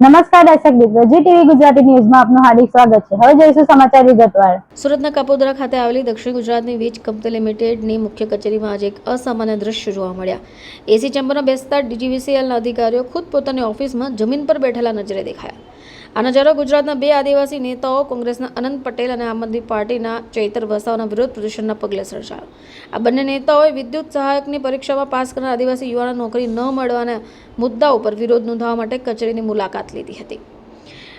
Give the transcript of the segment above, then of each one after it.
નમસ્કાર દર્શક મિત્રો, જી ટીવી ગુજરાતી ન્યૂઝમાં આપનું હાર્દિક સ્વાગત છે. હવે જોઈશું સમાચાર વિગતવાર. સુરતના કપોદરા ખાતે આવેલી દક્ષિણ ગુજરાતની વીજ કંપની લિમિટેડની મુખ્ય કચેરીમાં આજે એક અસામાન્ય દ્રશ્ય જોવા મળ્યા. એસી ચેમ્બરમાં બેસતા ડીજીવીસીએલના અધિકારીઓ ખુદ પોતાની ઓફિસમાં જમીન પર બેઠેલા નજરે દેખાયા. આ નજારો ગુજરાતના બે આદિવાસી નેતાઓ કોંગ્રેસના અનંત પટેલ અને આમ આદમી પાર્ટીના ચૈતર વસાવાના વિરોધ પ્રદર્શનના પગલે સર્જાયો. આ બંને નેતાઓએ વિદ્યુત સહાયકની પરીક્ષામાં પાસ કરનાર આદિવાસી યુવાનો નોકરી ન મળવાના મુદ્દા ઉપર વિરોધ નોંધાવવા માટે કચેરીની મુલાકાત લીધી હતી.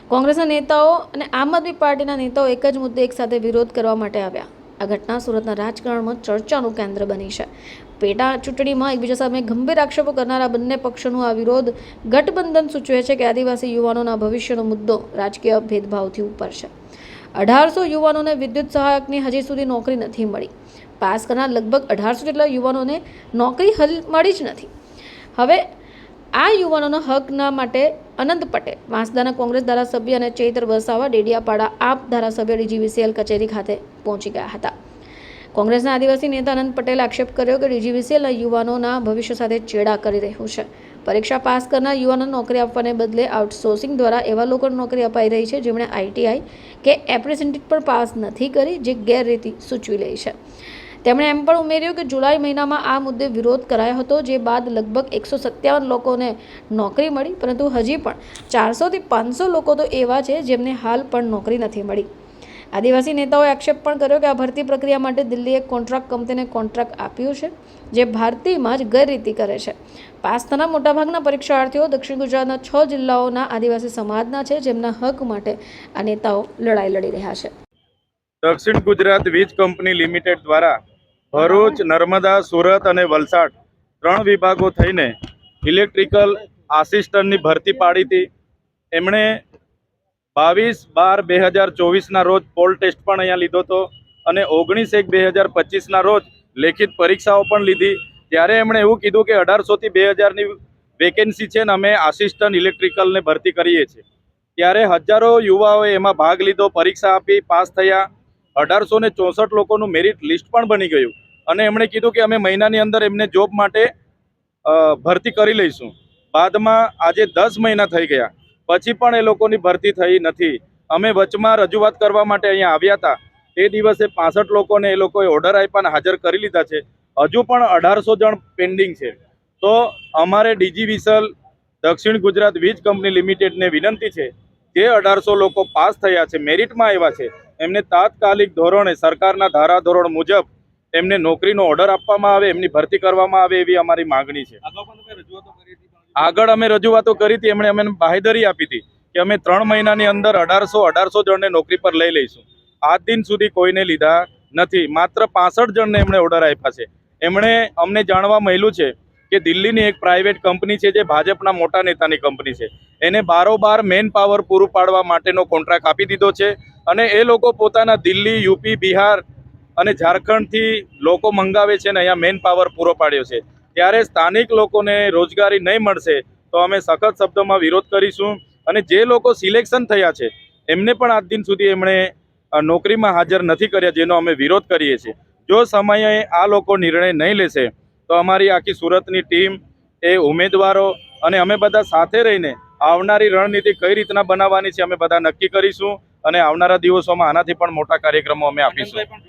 કોંગ્રેસના નેતાઓ અને આમ આદમી પાર્ટીના નેતાઓ એક જ મુદ્દે એકસાથે વિરોધ કરવા માટે આવ્યા. આ ઘટના સુરતના રાજકારણમાં ચર્ચાનું કેન્દ્ર બની છે. પેટા ચૂંટણીમાં એકબીજા સામે ગંભીર આક્ષેપો કરનારા બંને પક્ષોનું આ વિરોધ ગઠબંધન સૂચવે છે કે આદિવાસી યુવાનોના ભવિષ્યનો મુદ્દો રાજકીય ભેદભાવથી ઉપર છે. અઢારસો યુવાનોને વિદ્યુત સહાયકની હજી સુધી નોકરી નથી મળી. પાસ કરનાર લગભગ અઢારસો જેટલા યુવાનોને નોકરી હલ મળી જ નથી. હવે આ યુવાનોના હકના માટે અનંત પટેલ, વાંસદાના કોંગ્રેસ ધારાસભ્ય અને ચૈત્ર વસાવા, ડેડિયાપાડા આપ ધારાસભ્ય ડીજીવીસીએલ કચેરી ખાતે પહોંચી ગયા હતા. કોંગ્રેસના આદિવાસી નેતા અનંત પટેલે આક્ષેપ કર્યો કે ડીજીવીસીએલના યુવાનોના ભવિષ્ય સાથે ચેડા કરી રહ્યું છે. પરીક્ષા પાસ કરનાર યુવાનોને નોકરી આપવાને બદલે આઉટસોર્સિંગ દ્વારા એવા લોકોને નોકરી અપાઈ રહી છે જેમણે આઈટીઆઈ કે એપ્રેસેન્ટેટ પણ પાસ નથી કરી જે ગેરરીતિ સૂચવી રહી છે. તેમણે એમ પણ ઉમેર્યું કે જુલાઈ મહિનામાં આ મુદ્દે વિરોધ કરાયો હતો, જે બાદ લગભગ એકસો સત્યાવન લોકોને નોકરી મળી, પરંતુ હજી પણ ચારસોથી પાંચસો લોકો તો એવા છે જેમને હાલ પણ નોકરી નથી મળી. આદિવાસી નેતાઓએ આક્ષેપ પણ કર્યો કે આ ભરતી પ્રક્રિયા માટે દિલ્હીએ કોન્ટ્રાક્ટ કંપનીને કોન્ટ્રાક્ટ આપ્યું છે, જે ભારતીયમાં જ ગેરરીતિ કરે છે. પાસ થનાર મોટાભાગના પરીક્ષાર્થીઓ દક્ષિણ ગુજરાતના છ જિલ્લાઓના આદિવાસી સમાજના છે, જેમના હક માટે આ નેતાઓ લડાઈ લડી રહ્યા છે. દક્ષિણ ગુજરાત વીજ કંપની લિમિટેડ દ્વારા ભરૂચ, નર્મદા, સુરત અને વલસાડ ત્રણ વિભાગો થઈને ઇલેક્ટ્રિકલ આસિસ્ટન્ટની ભરતી પાડી હતી. એમણે બાવીસ બાર બે હજાર ચોવીસના રોજ પોલ ટેસ્ટ પણ અહીંયા લીધો હતો અને ઓગણીસ એક બે હજાર પચીસના રોજ લેખિત પરીક્ષાઓ પણ લીધી. ત્યારે એમણે એવું કીધું કે અઢારસોથી બે હજારની વેકેન્સી છે ને અમે આસિસ્ટન્ટ ઇલેક્ટ્રિકલને ભરતી કરીએ છીએ. ત્યારે હજારો યુવાઓએ એમાં ભાગ લીધો, પરીક્ષા આપી, પાસ થયા. અઢારસો ને ચોસઠ લોકોનું મેરિટ લિસ્ટ પણ બની ગયું. અને એમણે કીધું કે અમે મહિનાની અંદર એમને જોબ માટે ભરતી કરી લઈશું. બાદમાં આજે દસ મહિના થઈ ગયા. પછી પણ એ લોકોની ભરતી થઈ નથી. અમે વચમાં રજૂઆત કરવા માટે અહીંયા આવ્યા હતા. તે દિવસે પાસઠ લોકોને એ લોકોએ ઓર્ડર આપ્યા હાજર કરી લીધા છે. હજુ પણ અઢારસો જણ પેન્ડિંગ છે. તો અમારે ડીજી વિસલ, દક્ષિણ ગુજરાત વીજ કંપની લિમિટેડને વિનંતી છે જે અઢારસો લોકો પાસ થયા છે મેરિટમાં આવ્યા છે એમને તાત્કાલિક ધોરણે સરકારના ધારા ધોરણ મુજબ એમને નોકરીનો ઓર્ડર આપવામાં આવે એમની ભરતી કરવામાં આવે એવી અમારી માગણી છે. આગળ અમે રજૂઆતો કરી હતી એમણે અમે બાહેધરી આપી હતી કે અમે ત્રણ મહિનાની અંદર અઢારસો અઢારસો જણને નોકરી પર લઈ લઈશું. આજ દિન સુધી કોઈને લીધા નથી માત્ર પાસઠ જણને એમણે ઓર્ડર આપ્યા છે. એમણે અમને જાણવા મળ્યું છે કે દિલ્હીની એક પ્રાઇવેટ કંપની છે જે ભાજપના મોટા નેતાની કંપની છે. એને બારોબાર મેન પાવર પૂરું પાડવા માટેનો કોન્ટ્રાક્ટ આપી દીધો છે અને એ લોકો પોતાના દિલ્હી યુપી બિહાર અને ઝારખંડથી લોકો મંગાવે છે ને અહીંયા મેન પાવર પૂરો પાડ્યો છે. ત્યારે સ્થાનિક લોકોને રોજગારી નહીં મળશે તો અમે સખત શબ્દોમાં વિરોધ કરીશું અને જે લોકો સિલેક્શન થયા છે, એમને પણ આજ દિન સુધી એમણે નોકરીમાં હાજર નથી કર્યા, જેનો અમે વિરોધ કરીએ છીએ. જો સમયે આ લોકો નિર્ણય નહીં લેશે તો અમારી આખી સુરતની ટીમ, એ ઉમેદવારો અને અમે બધા સાથે રહીને આવનારી રણનીતિ કઈ રીતના બનાવવાની છે અમે બધા નક્કી કરીશું અને આવનારા દિવસોમાં આનાથી પણ મોટા કાર્યક્રમો અમે આપીશું.